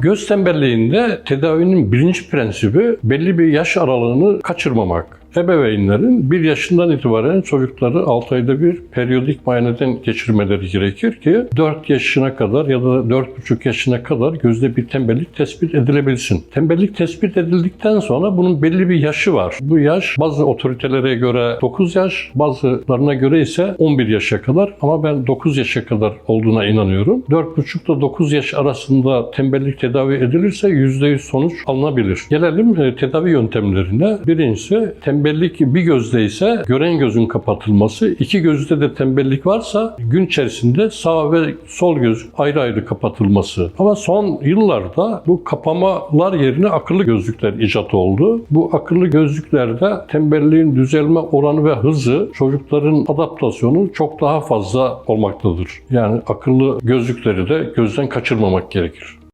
Göz tembelliğinde tedavinin birinci prensibi belli bir yaş aralığını kaçırmamak. Ebeveynlerin bir yaşından itibaren çocukları 6 ayda bir periyodik muayeneden geçirmeleri gerekir ki 4 yaşına kadar ya da 4,5 yaşına kadar gözde bir tembellik tespit edilebilsin. Tembellik tespit edildikten sonra bunun belli bir yaşı var. Bu yaş bazı otoritelere göre 9 yaş, bazılarına göre ise 11 yaşa kadar ama ben 9 yaşa kadar olduğuna inanıyorum. 4,5 ile 9 yaş arasında tembellik tedavi edilirse %100 sonuç alınabilir. Gelelim e, tedavi yöntemlerine. Birincisi tembellik bir gözde ise gören gözün kapatılması. iki gözde de tembellik varsa gün içerisinde sağ ve sol göz ayrı ayrı kapatılması. Ama son yıllarda bu kapamalar yerine akıllı gözlükler icat oldu. Bu akıllı gözlüklerde tembelliğin düzelme oranı ve hızı çocukların adaptasyonu çok daha fazla olmaktadır. Yani akıllı gözlükleri de gözden kaçırmamak gerekir.